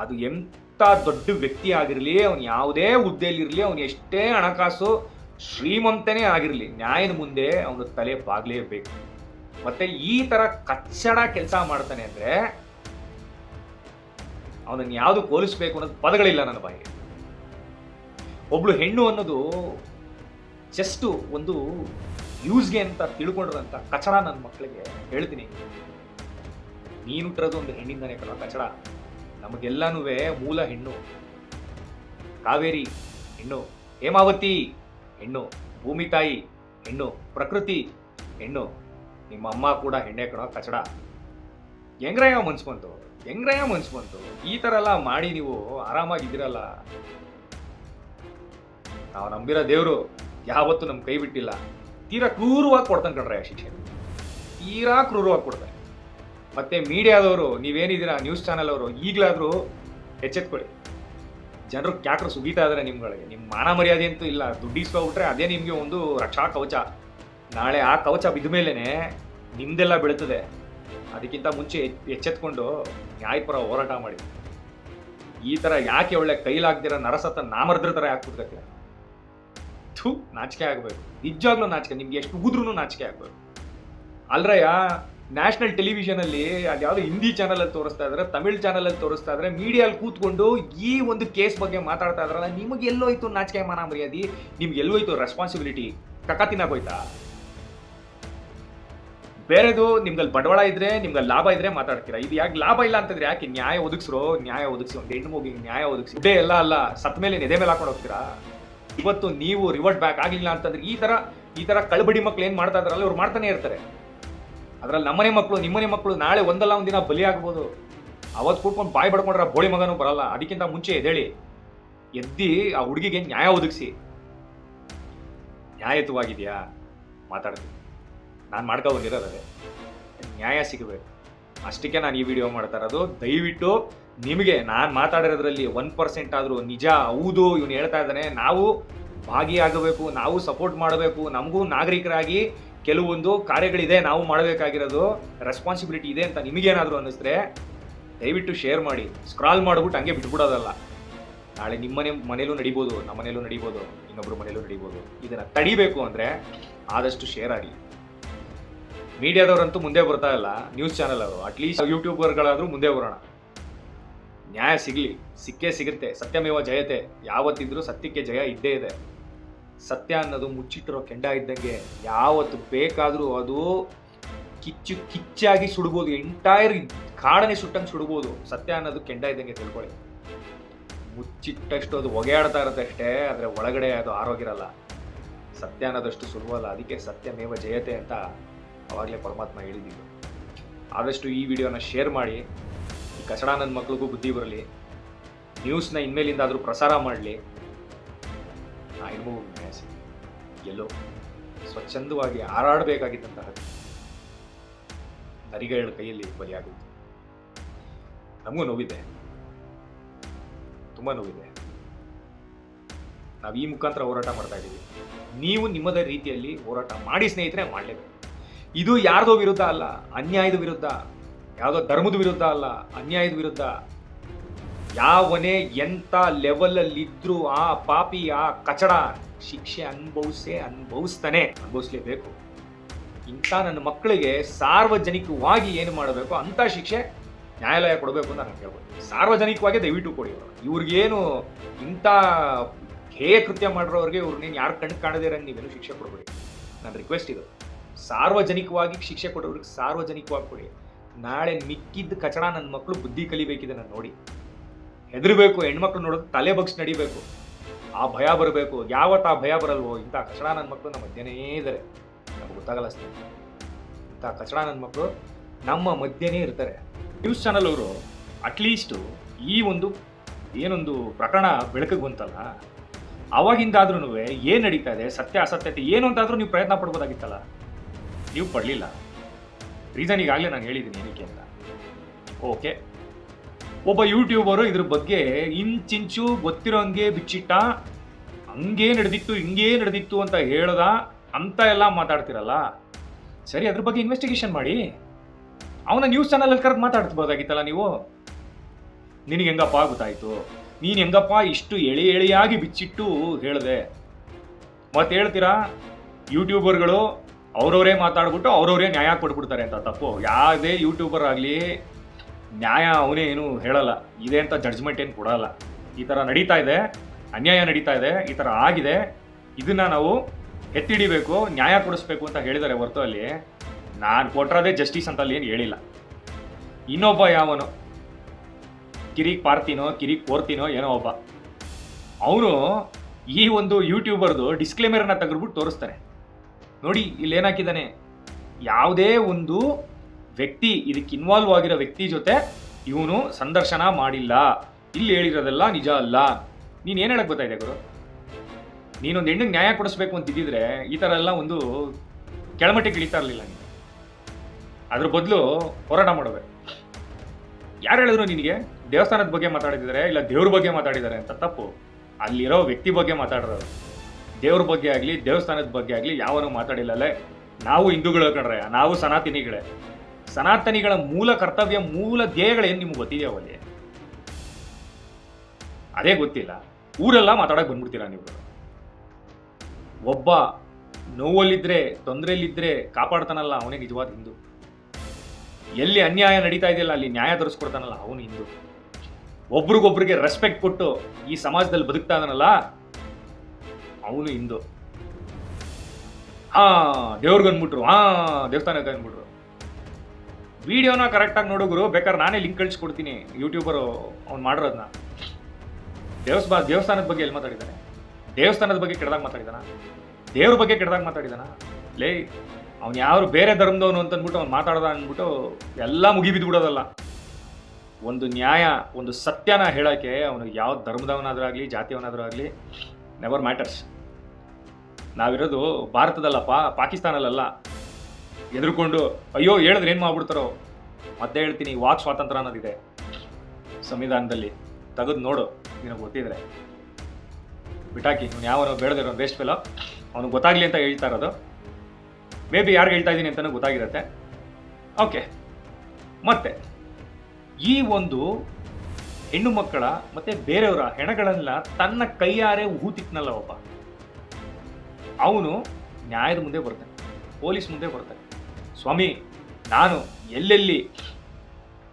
ಅದು ಎಂಥ ದೊಡ್ಡ ವ್ಯಕ್ತಿ ಆಗಿರಲಿ, ಅವನು ಯಾವುದೇ ಹುದ್ದೆಯಲ್ಲಿರಲಿ ಅವನು ಎಷ್ಟೇ ಹಣಕಾಸು ಶ್ರೀಮಂತನೇ ಆಗಿರಲಿ, ನ್ಯಾಯದ ಮುಂದೆ ಅವನು ತಲೆ ಬಾಗಲೇಬೇಕು. ಮತ್ತೆ ಈ ಥರ ಕಚ್ಚಡ ಕೆಲಸ ಮಾಡ್ತಾನೆ ಅಂದರೆ ಅವನನ್ನು ಯಾವುದು ಹೋಲಿಸ್ಬೇಕು ಅನ್ನೋದು ಪದಗಳಿಲ್ಲ ನನ್ನ ಬಾಯಿಗೆ. ಒಬ್ಳು ಹೆಣ್ಣು ಅನ್ನೋದು ಜಸ್ಟ್ ಒಂದು ಯೂಸ್ಗೆ ಅಂತ ತಿಳ್ಕೊಂಡಿರೋಂಥ ಕಚಡ ನನ್ನ ಮಕ್ಕಳಿಗೆ ಹೇಳ್ತೀನಿ. ನೀನು ಹುಟ್ಟಿರೋದು ಒಂದು ಹೆಣ್ಣಿಂದಾನೆ ಕಣ ಕಚಡ ನಮಗೆಲ್ಲನೂ ಮೂಲ ಹೆಣ್ಣು. ಕಾವೇರಿ ಹೆಣ್ಣು. ಹೇಮಾವತಿ ಹೆಣ್ಣು. ಭೂಮಿ ತಾಯಿ ಹೆಣ್ಣು. ಪ್ರಕೃತಿ ಹೆಣ್ಣು. ನಿಮ್ಮ ಅಮ್ಮ ಕೂಡ ಹೆಣ್ಣೆ ಕಣ ಕಚಡ ಹೆಂಗ್ರಯ ಮನ್ಸು ಬಂತು ಹೆಂಗ್ರಯ ಮನ್ಸು ಬಂತು ಈ ಥರ ಎಲ್ಲ ಮಾಡಿ ನೀವು ಆರಾಮಾಗಿದ್ದೀರಲ್ಲ. ನಾವು ನಂಬಿರೋ ದೇವರು ಯಾವತ್ತೂ ನಮ್ಮ ಕೈ ಬಿಟ್ಟಿಲ್ಲ. ತೀರಾ ಕ್ರೂರವಾಗಿ ಕೊಡ್ತಾನೆ ಕಣ್ರಯ್ಯ ಶಿಕ್ಷೆ. ತೀರಾ ಕ್ರೂರವಾಗಿ ಕೊಡ್ತಾನೆ. ಮತ್ತೆ ಮೀಡಿಯಾದವರು, ನೀವೇನಿದ್ದೀರಾ ನ್ಯೂಸ್ ಚಾನಲ್ ಅವರು ಈಗಲಾದರೂ ಎಚ್ಚೆತ್ಕೊಳ್ಳಿ. ಜನರು ಕ್ಯಾಕ್ರು ಸುಗೀತಾ ಇದ್ದಾರೆ ನಿಮ್ಗಳಿಗೆ. ನಿಮ್ಮ ಮಾನ ಮರ್ಯಾದೆ ಅಂತೂ ಇಲ್ಲ. ದುಡ್ಡಿಸ್ಕೊಬಿಟ್ರೆ ಅದೇ ನಿಮಗೆ ಒಂದು ರಕ್ಷಾ ಕವಚ. ನಾಳೆ ಆ ಕವಚ ಬಿದ್ದ ಮೇಲೇ ನಿಮ್ದೆಲ್ಲ ಬೀಳ್ತದೆ. ಅದಕ್ಕಿಂತ ಮುಂಚೆ ಎಚ್- ಎಚ್ಚೆತ್ಕೊಂಡು ನ್ಯಾಯಪರ ಹೋರಾಟ ಮಾಡಿ. ಈ ಥರ ಯಾಕೆ ಒಳ್ಳೆ ಕೈಲಾಗ್ದಿರ ನರಸತ್ತ ನಾಮರ್ದ್ರ ಥರ ಕೂತ್ಕತ್ತೀರ ಥೂ, ನಾಚಿಕೆ ಆಗಬೇಕು. ನಿಜವಾಗ್ಲೂ ನಾಚಿಕೆ. ನಿಮ್ಗೆ ಎಷ್ಟು ಉಗಿದ್ರೂ ನಾಚಿಕೆ ಆಗಬೇಕು. ಅಲ್ರಯ್ಯ ನ್ಯಾಷನಲ್ ಟೆಲಿವಿಷನಲ್ಲಿ ಅದ್ಯಾವುದೋ ಹಿಂದಿ ಚಾನಲಲ್ಲಿ ತೋರಿಸ್ತಾ ಇದ್ದಾರೆ ತಮಿಳ್ ಚಾನಲಲ್ಲಿ ತೋರಿಸ್ತಾ ಇದ್ದಾರೆ ಮೀಡಿಯಲ್ಲಿ ಕೂತ್ಕೊಂಡು ಈ ಒಂದು ಕೇಸ್ ಬಗ್ಗೆ ಮಾತಾಡ್ತಾ ಇದ್ರಲ್ಲ, ನಿಮಗೆ ಎಲ್ಲೋಯ್ತು ನಾಚಿಕೆ ಮಾನ ಮರ್ಯಾದಿ? ನಿಮ್ಗೆ ಎಲ್ಲೋಯ್ತು ರೆಸ್ಪಾನ್ಸಿಬಿಲಿಟಿ ತಿನ್ನಕೋಯ್ತಾ ಬೇರೆದು ನಿಮ್ಗಲ್ಲಿ ಬಂಡವಾಳ ಇದ್ರೆ ನಿಮ್ಗೆ ಲಾಭ ಇದ್ರೆ ಮಾತಾಡ್ತೀರಾ? ಇದು ಯಾಕೆ ಲಾಭ ಇಲ್ಲ ಅಂತಂದ್ರೆ ಯಾಕೆ ನ್ಯಾಯ ಒದಗಿಸ್ರೋ? ನ್ಯಾಯ ಒದಗಿಸಿ ಒಂದು ಹೆಣ್ಣು ಮಗುಗೆ ನ್ಯಾಯ ಒದಗಿಸಿ. ಇದೇ ಎಲ್ಲ ಅಲ್ಲ, ಸತ್ ಮೇಲೆ ನೆದೆ ಮೇಲೆ ಹಾಕೊಂಡು ಹೋಗ್ತೀರಾ? ಇವತ್ತು ನೀವು ರಿವರ್ಟ್ ಬ್ಯಾಕ್ ಆಗಿಲ್ಲ ಅಂತಂದ್ರೆ ಈ ತರ ಈ ತರ ಕಳಬಡಿ ಮಕ್ಳು ಏನ್ ಮಾಡ್ತಾ ಇದಾರಲ್ಲ, ಇವ್ರು ಮಾಡ್ತಾನೆ ಇರ್ತಾರೆ. ಅದ್ರಲ್ಲಿ ನಮ್ಮನೆ ಮಕ್ಕಳು ನಿಮ್ಮನೆ ಮಕ್ಕಳು ನಾಳೆ ಒಂದಲ್ಲ ಒಂದಿನ ಬಲಿ ಆಗ್ಬೋದು ಅವತ್ತು ಕೂತ್ಕೊಂಡು ಬಾಯಿ ಬಡ್ಕೊಂಡ್ರೆ ಬೋಳಿ ಮಗನೂ ಬರಲ್ಲ. ಅದಕ್ಕಿಂತ ಮುಂಚೆ ಎದ್ದೇಳಿ. ಎದ್ದಿ ಆ ಹುಡುಗಿಗೆ ನ್ಯಾಯ ಒದಗಿಸಿ. ನ್ಯಾಯಯುತವಾಗಿದೆಯಾ? ಮಾತಾಡ್ತೀನಿ. ನಾನು ಮಾಡ್ಕೊ ಬಂದಿರೋದೇ ನ್ಯಾಯ ಸಿಗಬೇಕು. ಅಷ್ಟಕ್ಕೆ ನಾನು ಈ ವಿಡಿಯೋ ಮಾಡ್ತಾ ಇರೋದು. ದಯವಿಟ್ಟು ನಿಮಗೆ ನಾನು ಮಾತಾಡಿರೋದ್ರಲ್ಲಿ ಒನ್ ಪರ್ಸೆಂಟ್ ಆದರೂ ನಿಜ ಹೌದು ಇವನು ಹೇಳ್ತಾ ಇದ್ದಾನೆ. ನಾವು ಭಾಗಿಯಾಗಬೇಕು, ನಾವು ಸಪೋರ್ಟ್ ಮಾಡಬೇಕು. ನಮಗೂ ನಾಗರಿಕರಾಗಿ ಕೆಲವೊಂದು ಕಾರ್ಯಗಳಿದೆ, ನಾವು ಮಾಡಬೇಕಾಗಿರೋದು ರೆಸ್ಪಾನ್ಸಿಬಿಲಿಟಿ ಇದೆ ಅಂತ ನಿಮಗೇನಾದರೂ ಅನ್ನಿಸಿದ್ರೆ ದಯವಿಟ್ಟು ಶೇರ್ ಮಾಡಿ. ಸ್ಕ್ರಾಲ್ ಮಾಡ್ಬಿಟ್ಟು ಹಂಗೆ ಬಿಟ್ಬಿಡೋದಲ್ಲ. ನಾಳೆ ನಿಮ್ಮ ಮನೆ ಮನೇಲೂ ನಡಿಬೋದು, ನಮ್ಮ ಮನೇಲೂ ನಡಿಬೋದು ಇನ್ನೊಬ್ಬರು ಮನೇಲೂ ನಡಿಬೋದು. ಇದನ್ನು ತಡಿಬೇಕು ಅಂದರೆ ಆದಷ್ಟು ಶೇರ್ ಆಗಿ ಮೀಡಿಯಾದವರಂತೂ ಮುಂದೆ ಬರ್ತಾ ಇಲ್ಲ ನ್ಯೂಸ್ ಚಾನಲ್ ಅವರು. ಅಟ್ಲೀಸ್ಟ್ ಯೂಟ್ಯೂಬರ್ಗಳಾದರೂ ಮುಂದೆ ಬರೋಣ. ನ್ಯಾಯ ಸಿಗಲಿ, ಸಿಕ್ಕೇ ಸಿಗುತ್ತೆ, ಸತ್ಯಮೇವ ಜಯತೆ. ಯಾವತ್ತಿದ್ರೂ ಸತ್ಯಕ್ಕೆ ಜಯ ಇದ್ದೇ ಇದೆ. ಸತ್ಯ ಅನ್ನೋದು ಮುಚ್ಚಿಟ್ಟಿರೋ ಕೆಂಡ ಇದ್ದಂಗೆ ಯಾವತ್ತು ಬೇಕಾದರೂ ಅದು ಕಿಚ್ಚು ಕಿಚ್ಚಾಗಿ ಸುಡ್ಬೋದು ಎಂಟೈರ್ ಕಾಡನೆ ಸುಟ್ಟಂಗೆ ಸುಡ್ಬೋದು. ಸತ್ಯ ಅನ್ನೋದು ಕೆಂಡ ಇದ್ದಂಗೆ ತಿಳ್ಕೊಳ್ಳಿ. ಮುಚ್ಚಿಟ್ಟಷ್ಟು ಅದು ಹೊಗೆಯಾಡ್ತಾ ಇರುತ್ತೆ ಅಷ್ಟೇ, ಆದರೆ ಒಳಗಡೆ ಅದು ಆರೋಗಿರಲ್ಲ ಸತ್ಯ ಅನ್ನೋದಷ್ಟು ಸುಲಭವಲ್ಲ ಅದಕ್ಕೆ ಸತ್ಯಮೇವ ಜಯತೆ ಅಂತ ಅವಾಗಲೇ ಪರಮಾತ್ಮ ಹೇಳಿದ್ದೀವಿ ಆದಷ್ಟು ಈ ವಿಡಿಯೋನ ಶೇರ್ ಮಾಡಿ. ಈ ಕಚಡ ನನ್ನ ಮಕ್ಳಿಗೂ ಬುದ್ಧಿ ಬರಲಿ. ನ್ಯೂಸ್ನ ಇನ್ಮೇಲಿಂದಾದರೂ ಪ್ರಸಾರ ಮಾಡಲಿ. ನಾನು. ಎಲ್ಲೋ ಸ್ವಚ್ಛಂದವಾಗಿ ಹಾರಾಡಬೇಕಾಗಿದ್ದಂತಹ ನರಿಗಳ ಕೈಯಲ್ಲಿ ಬಲಿಯಾಗುತ್ತೆ ನಮಗೂ ನೋವಿದೆ. ತುಂಬ ನೋವಿದೆ. ನಾವು ಈ ಮುಖಾಂತರ ಹೋರಾಟ ಮಾಡ್ತಾ ಇದ್ದೀವಿ. ನೀವು ನಿಮ್ಮದೇ ರೀತಿಯಲ್ಲಿ ಹೋರಾಟ ಮಾಡಿ ಸ್ನೇಹಿತರೆ ಮಾಡಲೇಬೇಕು. ಇದು ಯಾರ್ದೋ ವಿರುದ್ಧ ಅಲ್ಲ, ಅನ್ಯಾಯದ ವಿರುದ್ಧ, ಯಾವುದೋ ಧರ್ಮದ ವಿರುದ್ಧ ಅಲ್ಲ, ಅನ್ಯಾಯದ ವಿರುದ್ಧ. ಯಾವನೇ ಎಂಥ ಲೆವೆಲಲ್ಲಿದ್ದರೂ ಆ ಪಾಪಿ, ಆ ಕಚಡ ಶಿಕ್ಷೆ ಅನುಭವಿಸೇ ಅನುಭವಿಸ್ತಾನೆ. ಅನುಭವಿಸ್ಲೇಬೇಕು. ಇಂಥ ನನ್ನ ಮಕ್ಕಳಿಗೆ ಸಾರ್ವಜನಿಕವಾಗಿ ಏನು ಮಾಡಬೇಕು, ಅಂಥ ಶಿಕ್ಷೆ ನ್ಯಾಯಾಲಯ ಕೊಡಬೇಕು ಅಂತ ನಾನು ಹೇಳ್ಬೋದು. ಸಾರ್ವಜನಿಕವಾಗಿ ದಯವಿಟ್ಟು ಕೊಡಿ ಇವ್ರಿಗೇನು ಇಂಥ ಹೇ ಕೃತ್ಯ ಮಾಡಿರೋರಿಗೆ ಇವ್ರನ್ನೇನು ಯಾರು ಕಣ್ಣು ಕಾಣದೇ ಇರಂಗೆ ನೀವೇನು ಶಿಕ್ಷೆ ಕೊಡಬೇಡಿ. ನನ್ನ ರಿಕ್ವೆಸ್ಟ್ ಇದು. ಸಾರ್ವಜನಿಕವಾಗಿ ಶಿಕ್ಷೆ ಕೊಡೋರಿಗೆ ಸಾರ್ವಜನಿಕವಾಗಿ ಕೊಡಿ. ನಾಳೆ ಮಿಕ್ಕಿದ್ದ ಕಚಡ ನನ್ನ ಮಕ್ಕಳು ಬುದ್ಧಿ ಕಲಿಬೇಕಿದೆ ನಾನು ನೋಡಿ. ಹೆದರಬೇಕು, ಹೆಣ್ಮಕ್ಳು ನೋಡೋದು ತಲೆ ಬಗ್ಸ್ ನಡಿಬೇಕು. ಆ ಭಯ ಬರಬೇಕು. ಯಾವತ್ತು ಆ ಭಯ ಬರಲ್ವೋ? ಇಂಥ ಕಚಡ ನನ್ನ ಮಕ್ಕಳು ನಮ್ಮ ಮಧ್ಯನೇ ಇದ್ದಾರೆ ನಮ್ಗೆ ಗೊತ್ತಾಗಲ್ಲ ಸ್ನೇಹಿತರೆ ಇಂಥ ಕಚಡ ನನ್ನ ಮಕ್ಕಳು ನಮ್ಮ ಮಧ್ಯನೇ ಇರ್ತಾರೆ. ನ್ಯೂಸ್ ಚಾನಲ್ ಅವರು ಅಟ್ಲೀಸ್ಟು ಈ ಒಂದು ಏನೊಂದು ಪ್ರಕರಣ ಬೆಳಕಿಗೆ ಬಂತಲ್ಲ ಅವಾಗಿಂದಾದ್ರೂ ಏನು ನಡೀತಾ ಇದೆ, ಸತ್ಯ, ಅಸತ್ಯತೆ, ಏನು ಅಂತಾದರೂ ನೀವು ಪ್ರಯತ್ನ ಪಡ್ಬೋದಾಗಿತ್ತಲ್ಲ? ನೀವು ಪಡಲಿಲ್ಲ. ರೀಸನ್ ಈಗಾಗಲೇ ನಾನು ಹೇಳಿದ್ದೀನಿ ಏನಕ್ಕೆ ಅಂತ. ಓಕೆ ಒಬ್ಬ ಯೂಟ್ಯೂಬರು ಇದ್ರ ಬಗ್ಗೆ ಇಂಚಿಂಚು ಗೊತ್ತಿರೋಂಗೆ ಬಿಚ್ಚಿಟ್ಟ, ಹಂಗೇ ನಡೆದಿತ್ತು, ಹಿಂಗೇ ನಡೆದಿತ್ತು ಅಂತ ಹೇಳ್ದ, ಅಂತ ಎಲ್ಲ ಮಾತಾಡ್ತಿರಲ್ಲ? ಸರಿ, ಅದ್ರ ಬಗ್ಗೆ ಇನ್ವೆಸ್ಟಿಗೇಷನ್ ಮಾಡಿ. ಅವನ ನ್ಯೂಸ್ ಚಾನಲಲ್ಲಿ ಕರೆದು ಮಾತಾಡ್ಬೋದಾಗಿತ್ತಲ್ಲ ನೀವು? ನಿನಗೆ ಹೆಂಗಪ್ಪ ಗೊತ್ತಾಯ್ತು? ನೀನು ಹೆಂಗಪ್ಪ ಇಷ್ಟು ಎಳೆ ಎಳೆಯಾಗಿ ಬಿಚ್ಚಿಟ್ಟು ಹೇಳಿದೆ? ಮತ್ತೆ ಹೇಳ್ತೀರಾ? ಯೂಟ್ಯೂಬರ್ಗಳು ಅವರವರೇ ಮಾತಾಡ್ಬಿಟ್ಟು ಅವ್ರವರೇ ನ್ಯಾಯ ಕೊಟ್ಬಿಡ್ತಾರೆ ಅಂತ ತಪ್ಪು. ಯಾವುದೇ ಯೂಟ್ಯೂಬರ್ ಆಗಲಿ ನ್ಯಾಯ ಅವನೇ ಏನು ಹೇಳಲ್ಲ. ಇದೆ ಅಂತ ಜಡ್ಜ್ಮೆಂಟ್ ಏನು ಕೊಡಲ್ಲ. ಈ ಥರ ನಡೀತಾ ಇದೆ, ಅನ್ಯಾಯ ನಡೀತಾ ಇದೆ, ಈ ಥರ ಆಗಿದೆ. ಇದನ್ನು ನಾವು ಎತ್ತಿಡಿಬೇಕು, ನ್ಯಾಯ ಕೊಡಿಸ್ಬೇಕು ಅಂತ ಹೇಳಿದ್ದಾರೆ ಹೊರತು ಅಲ್ಲಿ. ನಾನು ಕೊಟ್ಟರೋದೇ ಜಸ್ಟಿಸ್ ಅಂತ ಅಲ್ಲಿ ಏನು ಹೇಳಿಲ್ಲ. ಇನ್ನೊಬ್ಬ ಯಾವನು, ಕಿರಿಕ್ ಪಾರ್ತಿನೋ, ಕಿರಿಕ್ ಕೋರ್ತಿನೋ ಏನೋ ಒಬ್ಬ. ಅವನು ಈ ಒಂದು ಯೂಟ್ಯೂಬರ್ದು ಡಿಸ್ಕ್ಲೇಮರನ್ನ ತೆಗೆದ್ಬಿಟ್ಟು ತೋರಿಸ್ತಾರೆ. ನೋಡಿ ಇಲ್ಲಿ ಏನಾಕಿದ್ದಾನೆ ಯಾವುದೇ ಒಂದು ವ್ಯಕ್ತಿ ಇದಕ್ಕೆ ಇನ್ವಾಲ್ವ್ ಆಗಿರೋ ವ್ಯಕ್ತಿ ಜೊತೆ ಇವನು ಸಂದರ್ಶನ ಮಾಡಿಲ್ಲ. ಇಲ್ಲಿ ಹೇಳಿರೋದೆಲ್ಲ ನಿಜ ಅಲ್ಲ. ನೀನು ಏನು ಹೇಳಕ್ ಗೊತ್ತಾಯಿದೆ ಗುರು? ನೀನೊಂದು ಹೆಣ್ಣಿಗೆ ನ್ಯಾಯ ಕೊಡಿಸ್ಬೇಕು ಅಂತಿದ್ದಿದ್ರೆ ಈ ಥರ ಎಲ್ಲ ಒಂದು ಕೆಳಮಟ್ಟಿಗೆ ಇಳಿತಾ ಇರಲಿಲ್ಲ ನೀನು. ಅದ್ರ ಬದಲು ಹೋರಾಟ ಮಾಡಬೇಕು ಯಾರು ಹೇಳಿದ್ರು ನಿನಗೆ? ದೇವಸ್ಥಾನದ ಬಗ್ಗೆ ಮಾತಾಡಿದ್ದಾರೆ ಇಲ್ಲ ದೇವ್ರ ಬಗ್ಗೆ ಮಾತಾಡಿದ್ದಾರೆ ಅಂತ ತಪ್ಪು. ಅಲ್ಲಿರೋ ವ್ಯಕ್ತಿ ಬಗ್ಗೆ ಮಾತಾಡಿರೋರು ದೇವ್ರ ಬಗ್ಗೆ ಆಗಲಿ, ದೇವಸ್ಥಾನದ ಬಗ್ಗೆ ಆಗಲಿ ಯಾವನು ಮಾತಾಡಿಲ್ಲಲೇ. ನಾವು ಹಿಂದೂಗಳು ಕಣ್ರೆ, ನಾವು ಸನಾತನಿಗಳೇ. ಸನಾತನಿಗಳ ಮೂಲ ಕರ್ತವ್ಯ, ಮೂಲ ಧ್ಯೇಯಗಳೇನು ನಿಮ್ಗೆ ಗೊತ್ತಿದೆಯವಲ್ಲಿ ಅದೇ ಗೊತ್ತಿಲ್ಲ. ಊರೆಲ್ಲ ಮಾತಾಡಕ್ ಬಂದ್ಬಿಡ್ತೀರಾ ನೀವು? ಒಬ್ಬ ನೋವಲ್ಲಿದ್ರೆ, ತೊಂದರೆಯಲ್ಲಿದ್ರೆ ಕಾಪಾಡ್ತಾನಲ್ಲ ಅವನೇ ನಿಜವಾದ ಹಿಂದೂ. ಎಲ್ಲಿ ಅನ್ಯಾಯ ನಡೀತಾ ಇದೆಯಲ್ಲ, ಅಲ್ಲಿ ನ್ಯಾಯ ತರಿಸ್ಕೊಡ್ತಾನಲ್ಲ ಅವನು ಹಿಂದೂ. ಒಬ್ರಿಗೊಬ್ರಿಗೆ ರೆಸ್ಪೆಕ್ಟ್ ಕೊಟ್ಟು ಈ ಸಮಾಜದಲ್ಲಿ ಬದುಕ್ತಾ ಇದಾನಲ್ಲ ಅವನು ಹಿಂದೂ. ಹಾ, ದೇವ್ರಿಗೆ ಅಂದ್ಬಿಟ್ರು. ಹಾ, ದೇವಸ್ಥಾನಕ್ಕೆ ಅಂದ್ಬಿಟ್ರು. ವಿಡಿಯೋನ ಕರೆಕ್ಟಾಗಿ ನೋಡೋಗ್ರು ಬೇಕಾದ್ರೆ ನಾನೇ ಲಿಂಕ್ ಕಳಿಸ್ಕೊಡ್ತೀನಿ. ಯೂಟ್ಯೂಬರು ಅವ್ನು ಮಾಡಿರೋದನ್ನ ದೇವಸ್ಥಾ, ದೇವಸ್ಥಾನದ ಬಗ್ಗೆ ಎಲ್ಲಿ ಮಾತಾಡಿದ್ದಾನೆ? ದೇವಸ್ಥಾನದ ಬಗ್ಗೆ ಕೆಡ್ದಾಗ ಮಾತಾಡಿದಾನ ದೇವ್ರ ಬಗ್ಗೆ ಕೆಡ್ದಾಗ ಮಾತಾಡಿದಾನ ಲೇ, ಅವ್ನು ಯಾರು ಬೇರೆ ಧರ್ಮದವನು ಅಂತ ಅಂದ್ಬಿಟ್ಟು ಅವ್ನು ಮಾತಾಡ್ದ ಅಂದ್ಬಿಟ್ಟು ಎಲ್ಲ ಮುಗಿಬಿದ್ದು ಬಿಡೋದಲ್ಲ ಒಂದು ನ್ಯಾಯ, ಒಂದು ಸತ್ಯನ ಹೇಳೋಕ್ಕೆ ಅವನು ಯಾವ ಧರ್ಮದವನಾದರೂ ಆಗಲಿ ಜಾತಿಯವನಾದರೂ ಆಗಲಿ ನೆವರ್ ಮ್ಯಾಟರ್ಸ್ ನಾವಿರೋದು ಭಾರತದಲ್ಲಪ್ಪ ಪಾಕಿಸ್ತಾನಲ್ಲಲ್ಲ ಎದುರುಕೊಂಡು, ಅಯ್ಯೋ, ಹೇಳಿದ್ರೆ ಏನು ಮಾಡ್ಬಿಡ್ತಾರೋ? ಮತ್ತೆ ಹೇಳ್ತೀನಿ ವಾಕ್ ಸ್ವಾತಂತ್ರ್ಯ ಅನ್ನೋದಿದೆ. ಸಂವಿಧಾನದಲ್ಲಿ ತೆಗೆದು ನೋಡು, ನಿನಗೆ ಗೊತ್ತಿದ್ರೆ. ಬಿಟಾಕಿ ಅವ್ನು ಯಾವನೋ ಬೇಡದಿರೋ ವೇಸ್ಟ್ ಫೆಲೋ ಅವ್ನಿಗೆ ಗೊತ್ತಾಗ್ಲಿ ಅಂತ ಹೇಳ್ತಾ ಇರೋದು. ಮೇ ಬಿ ಯಾರಿಗೆ ಹೇಳ್ತಾ ಇದ್ದೀನಿ ಅಂತಲೂ ಗೊತ್ತಾಗಿರುತ್ತೆ. ಓಕೆ ಮತ್ತೆ, ಈ ಒಂದು ಹೆಣ್ಣು ಮಕ್ಕಳ ಮತ್ತೆ ಬೇರೆಯವರ ಹೆಣಗಳನ್ನ ತನ್ನ ಕೈಯಾರೆ ಹೂತಿಕ್ನಲ್ಲ ಒಬ್ಬ. ಅವನು ನ್ಯಾಯದ ಮುಂದೆ ಬರ್ತಾನೆ ಪೊಲೀಸ್ ಮುಂದೆ ಬರ್ತಾನೆ ಸ್ವಾಮಿ, ನಾನು ಎಲ್ಲೆಲ್ಲಿ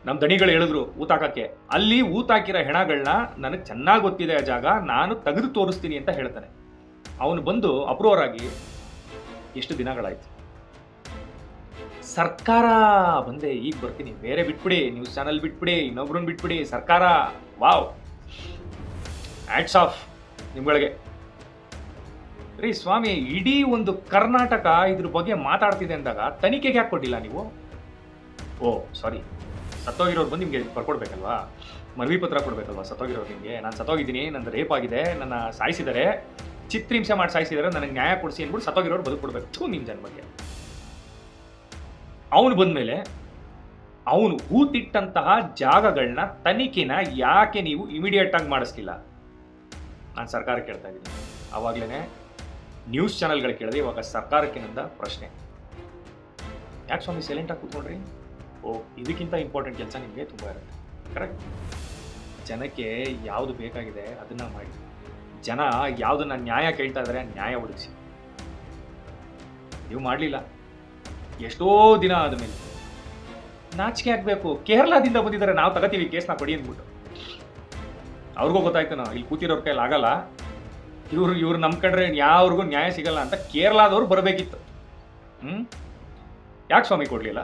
ನಮ್ಮ ದಣಿಗಳು ಹೇಳಿದ್ರು ಊತಾಕಕ್ಕೆ ಅಲ್ಲಿ ಊತಾಕಿರೋ ಹೆಣಗಳನ್ನ ನನಗೆ ಚೆನ್ನಾಗಿ ಗೊತ್ತಿದೆ ಆ ಜಾಗ, ನಾನು ತೆಗೆದು ತೋರಿಸ್ತೀನಿ ಅಂತ ಹೇಳ್ತಾನೆ. ಅವನು ಬಂದು ಅಪ್ರೂವರ್ ಆಗಿ ಎಷ್ಟು ದಿನಗಳಾಯ್ತು. ಸರ್ಕಾರ ಬಂದೆ, ಈಗ ಬರ್ತೀನಿ. ಬೇರೆ ಬಿಟ್ಬಿಡಿ, ನ್ಯೂಸ್ ಚಾನಲ್ ಬಿಟ್ಬಿಡಿ, ಇನ್ನೊಬ್ರನ್ನ ಬಿಟ್ಬಿಡಿ, ಸರ್ಕಾರ, ವಾವ್. Ads of ನಿಮ್ಗಳಿಗೆ. ರೀ ಸ್ವಾಮಿ, ಇಡೀ ಒಂದು ಕರ್ನಾಟಕ ಇದ್ರ ಬಗ್ಗೆ ಮಾತಾಡ್ತಿದೆ ಅಂದಾಗ ತನಿಖೆಗೆ ಯಾಕೆ ಕೊಟ್ಟಿಲ್ಲ ನೀವು? ಓ ಸಾರಿ ಸತ್ತೋಗಿರೋರು ಬಂದು ನಿಮಗೆ ಬರ್ಕೊಡ್ಬೇಕಲ್ವಾ ಮನವಿ ಪತ್ರ ಕೊಡ್ಬೇಕಲ್ವಾ ಸತ್ತೋಗಿರೋರು ನಿಮಗೆ? ನಾನು ಸತ್ತೋಗಿದ್ದೀನಿ ನನ್ನ ರೇಪ್ ಆಗಿದೆ, ನನ್ನ ಸಾಯಿಸಿದ್ದಾರೆ. ಚಿತ್ರಹಿಂಸೆ ಮಾಡಿ ಸಾಯಿಸಿದರೆ ನನಗೆ ನ್ಯಾಯ ಕೊಡಿಸಿ ಅಂದ್ಬಿಟ್ಟು ಸತ್ತೋಗಿರೋರು ಕೊಡಬೇಕು. ಥೂ ನಿಮ್ಮ ಜನ್ಮಕ್ಕೆ. ಅವನು ಬಂದಮೇಲೆ ಅವನು ಹೂತಿಟ್ಟಂತಹ ಜಾಗಗಳನ್ನ ತನಿಖೆನ ಯಾಕೆ ನೀವು ಇಮಿಡಿಯೇಟ್ ಆಗಿ ಮಾಡಿಸ್ಲಿಲ್ಲ? ನಾನು ಸರ್ಕಾರ ಕೇಳ್ತಾ ಇದ್ದೀನಿ. ಆವಾಗಲೇ ನ್ಯೂಸ್ ಚಾನೆಲ್ಗಳು ಕೇಳಿದೆ ಇವಾಗ ಸರ್ಕಾರಕ್ಕೆ ನಂದ ಪ್ರಶ್ನೆ. ಯಾಕೆ ಸ್ವಾಮಿ ಸೈಲೆಂಟಾಗಿ ಕೂತ್ಕೊಂಡ್ರಿ? ಓ, ಇದಕ್ಕಿಂತ ಇಂಪಾರ್ಟೆಂಟ್ ಕೆಲಸ ನಿಮಗೆ ತುಂಬ ಇರುತ್ತೆ. ಕರೆಕ್ಟ್ ಜನಕ್ಕೆ ಯಾವುದು ಬೇಕಾಗಿದೆ ಅದನ್ನು ಮಾಡಿ. ಜನ ಯಾವುದನ್ನ ನ್ಯಾಯ ಕೇಳ್ತಾ ಇದ್ದಾರೆ ನ್ಯಾಯ ಒದಗಿಸಿ. ನೀವು ಮಾಡಲಿಲ್ಲ. ಎಷ್ಟೋ ದಿನ ಆದಮೇಲೆ. ನಾಚಿಕೆ ಆಗಬೇಕು. ಕೇರಳದಿಂದ ಬಂದಿದ್ದಾರೆ. ನಾವು ತಗೋತೀವಿ ಕೇಸ್ನ, ಕೊಡಿ ಅಂದ್ಬಿಟ್ಟು. ಅವ್ರಿಗೂ ಗೊತ್ತಾಯ್ತು ನಾವು ಇಲ್ಲಿ ಕೂತಿರೋರ್ ಕೈಲಿ ಆಗಲ್ಲ ಇವ್ರು ಇವ್ರು ನಮ್ಮ ಕಡೆ ಯಾವ್ರಿಗೂ ನ್ಯಾಯ ಸಿಗಲ್ಲ ಅಂತ ಕೇರಳದವ್ರು ಬರಬೇಕಿತ್ತು. ಹ್ಞೂ ಯಾಕೆ ಸ್ವಾಮಿ ಕೊಡಲಿಲ್ಲ?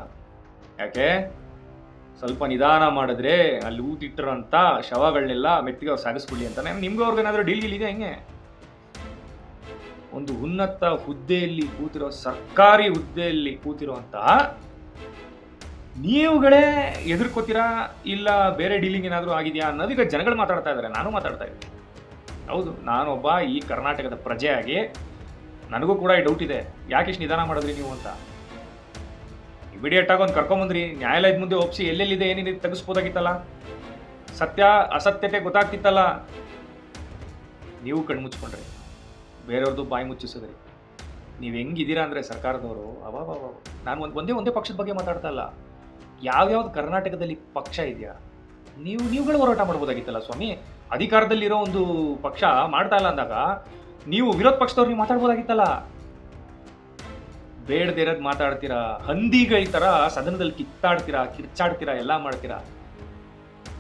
ಯಾಕೆ? ಸ್ವಲ್ಪ ನಿಧಾನ ಮಾಡಿದ್ರೆ ಅಲ್ಲಿ ಊತಿಟ್ಟಿರೋಂಥ ಶವಗಳನ್ನೆಲ್ಲ ಮೆತ್ತಿಗೆ ಅವ್ರು ಸಾಗಿಸ್ಕೊಳ್ಳಿ ಅಂತಾನೆ. ನಿಮ್ಗೆ ಅವ್ರಿಗೇನಾದ್ರೂ ಡೀಲ್ ಗೀಲ್ ಇದೆ ಹೆಂಗೆ? ಒಂದು ಉನ್ನತ ಹುದ್ದೆಯಲ್ಲಿ ಕೂತಿರೋ, ಸರ್ಕಾರಿ ಹುದ್ದೆಯಲ್ಲಿ ಕೂತಿರುವಂತಹ ನೀವುಗಳೇ ಎದುರ್ಕೋತೀರಾ ಇಲ್ಲ ಬೇರೆ ಡೀಲಿಂಗ್ ಏನಾದರೂ ಆಗಿದೆಯಾ ಅನ್ನೋದು ಈಗ ಜನಗಳು ಮಾತಾಡ್ತಾ ಇದ್ದಾರೆ. ನಾನು ಮಾತಾಡ್ತಾ ಇದ್ದೀನಿ. ಹೌದು, ನಾನೊಬ್ಬ ಈ ಕರ್ನಾಟಕದ ಪ್ರಜೆಯಾಗಿ ನನಗೂ ಕೂಡ ಈ ಡೌಟ್ ಇದೆ. ಯಾಕೆ ಇಷ್ಟು ನಿಧಾನ ಮಾಡಿದ್ರಿ ನೀವು ಅಂತ? ಇಮಿಡಿಯೇಟ್ ಆಗಿ ಒಂದು ಕರ್ಕೊಂಬಂದ್ರಿ ನ್ಯಾಯಾಲಯದ ಮುಂದೆ ಒಪ್ಸಿ ಎಲ್ಲೆಲ್ಲಿದೆ, ಏನೇನು ತೆಗೆಸ್ಬೋದಾಗಿತ್ತಲ್ಲ? ಸತ್ಯ, ಅಸತ್ಯತೆ ಗೊತ್ತಾಗ್ತಿತ್ತಲ್ಲ? ನೀವು ಕಣ್ಣು ಮುಚ್ಕೊಂಡ್ರಿ. ಬೇರೆಯವ್ರದ್ದು ಬಾಯಿ ಮುಚ್ಚಿಸಿದ್ರಿ. ನೀವು ಹೆಂಗಿದ್ದೀರಾ ಅಂದರೆ ಸರ್ಕಾರದವರು ಅವಾಗ ನಾನು ಒಂದು, ಒಂದೇ ಒಂದೇ ಪಕ್ಷದ ಬಗ್ಗೆ ಮಾತಾಡ್ತಾ ಇಲ್ಲ. ಯಾವ್ಯಾವ್ದು ಕರ್ನಾಟಕದಲ್ಲಿ ಪಕ್ಷ ಇದೆಯಾ? ನೀವು, ನೀವುಗಳು ಹೋರಾಟ ಮಾಡ್ಬೋದಾಗಿತ್ತಲ್ಲ ಸ್ವಾಮಿ? ಅಧಿಕಾರದಲ್ಲಿರೋ ಒಂದು ಪಕ್ಷ ಮಾಡ್ತಾ ಇಲ್ಲ ಅಂದಾಗ ನೀವು ವಿರೋಧ ಪಕ್ಷದವ್ರು ನೀವು ಮಾತಾಡ್ಬೋದಾಗಿತ್ತಲ್ಲ? ಬೇಡದಿರೋದು ಮಾತಾಡ್ತೀರಾ? ಹಂದಿಗಳ ಥರ ಸದನದಲ್ಲಿ ಕಿತ್ತಾಡ್ತೀರಾ, ಕಿರ್ಚಾಡ್ತೀರಾ, ಎಲ್ಲ ಮಾಡ್ತೀರಾ?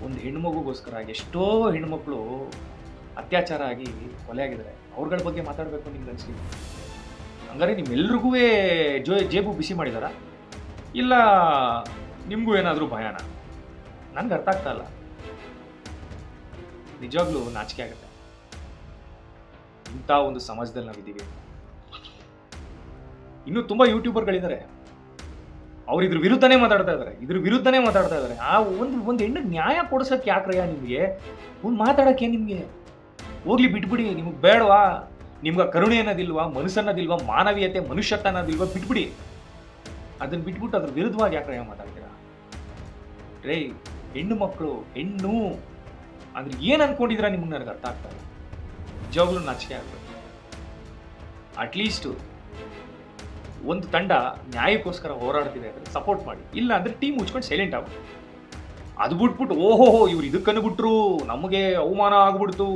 ಒಂದು ಹೆಣ್ಮಗುಗೋಸ್ಕರ ಎಷ್ಟೋ ಹೆಣ್ಮಕ್ಳು ಅತ್ಯಾಚಾರ ಆಗಿ ಕೊಲೆ ಆಗಿದ್ದಾರೆ ಅವ್ರಗಳ ಬಗ್ಗೆ ಮಾತಾಡಬೇಕು ನಿಮ್ಗೆ ಅನ್ಸ್ಲಿ? ಹಂಗಾರೆ ನಿಮ್ಮೆಲ್ರಿಗೂ ಜೋ, ಜೇಬು ಬಿಸಿ ಮಾಡಿದಾರ? ಇಲ್ಲ, ನಿಮಗೂ ಏನಾದರೂ ಭಯನ? ನನ್ಗೆ ಅರ್ಥ ಆಗ್ತಾ ಇಲ್ಲ. ನಿಜವಾಗ್ಲೂ ನಾಚಿಕೆ ಆಗುತ್ತೆ. ಇಂಥ ಒಂದು ಸಮಾಜದಲ್ಲಿ ನಾವಿದ್ದೀವಿ. ಇನ್ನೂ ತುಂಬ ಯೂಟ್ಯೂಬರ್ಗಳಿದ್ದಾರೆ. ಅವ್ರು ಇದ್ರ ವಿರುದ್ಧನೇ ಮಾತಾಡ್ತಾ ಇದ್ದಾರೆ ಇದ್ರ ವಿರುದ್ಧನೇ ಮಾತಾಡ್ತಾ ಇದ್ದಾರೆ ಆ ಒಂದು ಒಂದು ಹೆಣ್ಣು ನ್ಯಾಯ ಕೊಡಿಸೋಕೆ ಯಾಕ್ರಯ್ಯ ನಿಮಗೆ? ಒಂದು ಮಾತಾಡಕ್ಕೆ ನಿಮಗೆ? ಹೋಗ್ಲಿ, ಬಿಟ್ಬಿಡಿ. ನಿಮಗೆ ಬೇಡವಾ? ನಿಮ್ಗೆ ಕರುಣೆ ಅನ್ನೋದಿಲ್ವಾ? ಮನಸ್ಸನ್ನೋದಿಲ್ವಾ ಮಾನವೀಯತೆ, ಮನುಷ್ಯತ್ವ ಅನ್ನೋದಿಲ್ವಾ? ಬಿಟ್ಬಿಡಿ. ಅದನ್ನ ಬಿಟ್ಬಿಟ್ಟು ಅದ್ರ ವಿರುದ್ಧವಾಗಿ ಯಾಕ್ರಯ್ಯ ಮಾತಾಡ್ತೀರಾ? ರೇ ಹೆಣ್ಣು ಮಕ್ಕಳು, ಹೆಣ್ಣು. ಅಂದ್ರೆ ಏನು ಅನ್ಕೊಂಡಿದ್ರ ನಿಮ್ಗೆ ನನಗೆ ಅರ್ಥ ಆಗ್ತಾ ಇಲ್ಲ. ನಿಜವಾಗ್ಲೂ ನಾಚಿಕೆ ಆಗ್ಬೇಕು ಅಟ್ಲೀಸ್ಟು ಒಂದು ತಂಡ ನ್ಯಾಯಕ್ಕೋಸ್ಕರ ಹೋರಾಡ್ತಿದೆ ಅಂದ್ರೆ ಸಪೋರ್ಟ್ ಮಾಡಿ. ಇಲ್ಲ ಅಂದರೆ ಟೀಮ್ ಉಚ್ಕೊಂಡು ಸೈಲೆಂಟ್ ಆಗು ಅದು ಬಿಟ್ಬಿಟ್ಟು, ಓಹೋ ಇವ್ರು ಇದಕ್ಕನ್ನು ಬಿಟ್ರು ನಮಗೆ ಅವಮಾನ ಆಗ್ಬಿಡ್ತು.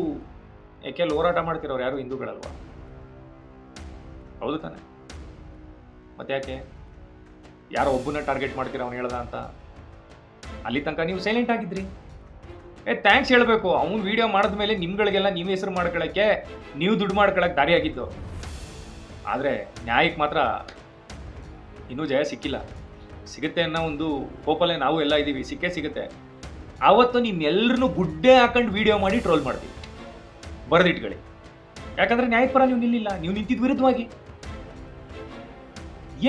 ಯಾಕೆ ಅಲ್ಲಿ ಹೋರಾಟ ಮಾಡ್ತಿರೋರು ಯಾರು ಹಿಂದೂಗಳಲ್ವಾ? ಹೌದು ತಾನೆ. ಮತ್ತೆ ಯಾಕೆ ಯಾರೋ ಒಬ್ಬನ ಟಾರ್ಗೆಟ್ ಮಾಡ್ತೀರ ಅವ್ನು ಹೇಳ್ದ ಅಂತ? ಅಲ್ಲಿ ತನಕ ನೀವು ಸೈಲೆಂಟ್ ಆಗಿದ್ರಿ. ಏ ಥ್ಯಾಂಕ್ಸ್ ಹೇಳಬೇಕು. ಅವ್ನು ವಿಡಿಯೋ ಮಾಡಿದ್ಮೇಲೆ ನಿಮ್ಗಳಿಗೆಲ್ಲ ನಿಮ್ಮ ಹೆಸರು ಮಾಡ್ಕೊಳ್ಳೋಕ್ಕೆ ನೀವು ದುಡ್ಡು ಮಾಡ್ಕೊಳ್ಳೋಕ್ಕೆ ದಾರಿ ಆಗಿದ್ದು ಆದರೆ ನ್ಯಾಯಕ್ಕೆ ಮಾತ್ರ ಇನ್ನೂ ಜಯ ಸಿಕ್ಕಿಲ್ಲ. ಸಿಗುತ್ತೆ ಅನ್ನೋ ಒಂದು ಹೋಪಲ್ಲೇ ನಾವು ಎಲ್ಲ ಇದ್ದೀವಿ ಸಿಕ್ಕೇ ಸಿಗುತ್ತೆ. ಆವತ್ತು ನಿಮ್ಮೆಲ್ಲರನ್ನೂ ಗುಡ್ಡೆ ಹಾಕೊಂಡು ವಿಡಿಯೋ ಮಾಡಿ ಟ್ರೋಲ್ ಮಾಡ್ತೀವಿ. ಬರೆದಿಟ್ಕೊಳ್ಳಿ. ಯಾಕಂದ್ರೆ ಪರ ನೀವು ನಿಲ್ಲಿಲ್ಲ. ನೀವು ನಿಂತಿದ್ದು ವಿರುದ್ಧವಾಗಿ.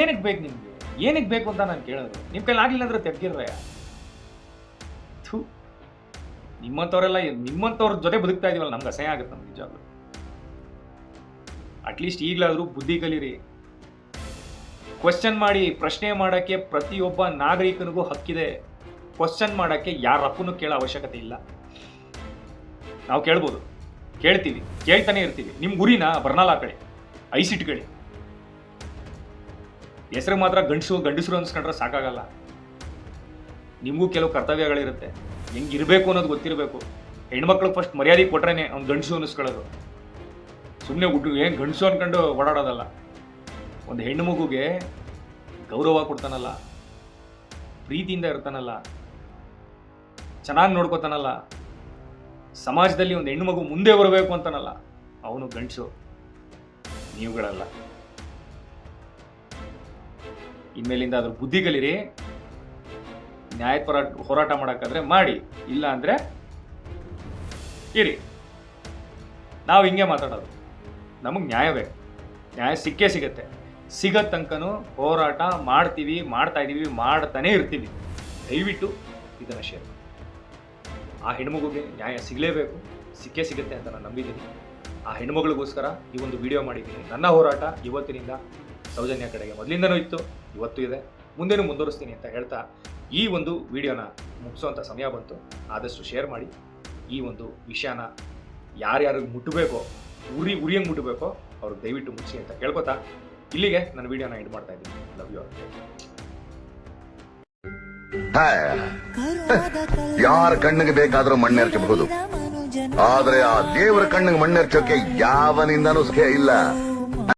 ಏನಕ್ಕೆ ಬೇಕು ನಿಮಗೆ? ಏನಕ್ಕೆ ಬೇಕು ಅಂತ ನಾನು ಕೇಳೋದು. ನಿಮ್ಮ ಕೈಲಿ ಆಗಲಿಲ್ಲ ಅಂದ್ರೆ ತೆಗ್ದಿರ್ರಯ್ಯ. ನಿಮ್ಮಂಥವ್ರೆಲ್ಲ ನಿಮ್ಮಂಥವ್ರ ಜೊತೆ ಬದುಕ್ತಾ ಇದೀವಲ್ಲ, ನಮ್ಗೆ ಅಸಹ್ಯ ಆಗುತ್ತೆ ನಮ್ಗೆ ನಿಜವಾಗ್ಲೂ. ಅಟ್ಲೀಸ್ಟ್ ಈಗಲಾದರೂ ಬುದ್ಧಿ ಕಲೀರಿ. ಕ್ವಶನ್ ಮಾಡಿ, ಪ್ರಶ್ನೆ ಮಾಡೋಕ್ಕೆ ಪ್ರತಿಯೊಬ್ಬ ನಾಗರಿಕನಿಗೂ ಹಕ್ಕಿದೆ. ಕ್ವಶನ್ ಮಾಡೋಕ್ಕೆ ಯಾರಪ್ಪನೂ ಕೇಳೋ ಅವಶ್ಯಕತೆ ಇಲ್ಲ. ನಾವು ಕೇಳ್ಬೋದು. ಕೇಳ್ತೀವಿ. ಕೇಳ್ತಾನೆ ಇರ್ತೀವಿ. ನಿಮ್ಮ ಗುರಿನ? ಬರ್ನಾಲ್ ಹಾಕಳಿ ಐಸಿಟ್ಕೊಳ್ಳಿ ಹೆಸರು ಮಾತ್ರ ಗಂಡಸು ಗಂಡಸರು ಅನ್ಸ್ಕೊಂಡ್ರೆ ಸಾಕಾಗಲ್ಲ. ನಿಮಗೂ ಕೆಲವು ಕರ್ತವ್ಯಗಳಿರುತ್ತೆ. ಹೆಂಗಿರ್ಬೇಕು ಅನ್ನೋದು ಗೊತ್ತಿರಬೇಕು. ಹೆಣ್ಮಕ್ಳು ಫಸ್ಟ್ ಮರ್ಯಾದೆ ಕೊಟ್ರೇನೆ ಅವ್ನು ಗಂಡಸು ಅನ್ನಿಸ್ಕೊಳ್ಳೋದು. ಸುಮ್ಮನೆ ಹುಟ್ಟು ಏನು ಗಂಡಸು ಅನ್ಕೊಂಡು ಓಡಾಡೋದಲ್ಲ. ಒಂದು ಹೆಣ್ಣು ಮಗುಗೆ ಗೌರವ ಕೊಡ್ತಾನಲ್ಲ, ಪ್ರೀತಿಯಿಂದ ಇರ್ತಾನಲ್ಲ, ಚೆನ್ನಾಗಿ ನೋಡ್ಕೋತಾನಲ್ಲ, ಸಮಾಜದಲ್ಲಿ ಒಂದು ಹೆಣ್ಣು ಮಗು ಮುಂದೆ ಬರಬೇಕು ಅಂತಾನಲ್ಲ, ಅವನು ಗಂಡಸು. ನೀವುಗಳಲ್ಲ. ಇನ್ಮೇಲಿಂದ ಅದ್ರ ಬುದ್ಧಿ ಕಲೀರಿ ನ್ಯಾಯದ ಪರ ಹೋರಾಟ ಮಾಡೋಕ್ಕಾದ್ರೆ ಮಾಡಿ, ಇಲ್ಲ ಅಂದರೆ ಇರಿ. ನಾವು ಹಿಂಗೆ ಮಾತಾಡೋದು. ನಮಗೆ ನ್ಯಾಯ ಬೇಕು. ನ್ಯಾಯ ಸಿಕ್ಕೇ ಸಿಗತ್ತೆ. ಸಿಗೋ ತನಕನೂ ಹೋರಾಟ ಮಾಡ್ತೀವಿ, ಮಾಡ್ತಾ ಇದ್ದೀವಿ ಮಾಡ್ತಾನೆ ಇರ್ತೀವಿ. ದಯವಿಟ್ಟು ಇದನ್ನು ಶೇರ್. ಆ ಹೆಣ್ಮಗುಗೆ ನ್ಯಾಯ ಸಿಗಲೇಬೇಕು. ಸಿಕ್ಕೇ ಸಿಗುತ್ತೆ ಅಂತ ನಾನು ನಂಬಿದ್ದೀನಿ. ಆ ಹೆಣ್ಮಗಳಿಗೋಸ್ಕರ ಈ ಒಂದು ವಿಡಿಯೋ ಮಾಡಿದ್ದೀನಿ. ನನ್ನ ಹೋರಾಟ ಇವತ್ತಿನಿಂದ ಸೌಜನ್ಯ ಕಡೆಗೆ ಮೊದಲಿಂದನೂ ಇತ್ತು, ಇವತ್ತು ಇದೆ. ಮುಂದೆನೂ ಮುಂದುವರಿಸ್ತೀನಿ ಅಂತ ಹೇಳ್ತಾ ಈ ಒಂದು ವಿಡಿಯೋನ ಮುಗಿಸುವಂಥ ಸಮಯ ಬಂತು. ಆದಷ್ಟು ಶೇರ್ ಮಾಡಿ. ಈ ಒಂದು ವಿಷಯನ ಯಾರ್ಯಾರಿಗೆ ಮುಟ್ಟಬೇಕೋ ಉರಿ ಉರಿಯಂಗೆ ಮುಟ್ಟಬೇಕೋ ಅವ್ರಿಗೆ ದಯವಿಟ್ಟು ಮುಚ್ಚಿ ಅಂತ ಕೇಳ್ಕೊತಾ ಇಲ್ಲಿಗೆ ನನ್ನ ವಿಡಿಯೋನ ಇಡ್ ಮಾಡ್ತಾ ಇದ್ದೀನಿ. ಲವ್ ಯು ಯಾರ ಕಣ್ಣಿಗೆ ಬೇಕಾದ್ರೂ ಮಣ್ಣೆರಚಬಹುದು ಆದ್ರೆ ಆ ದೇವರ ಕಣ್ಣಿಗೆ ಮಣ್ಣೆರಚೋಕೆ ಯಾವನಿಂದನೂ ಸುಖ ಇಲ್ಲ.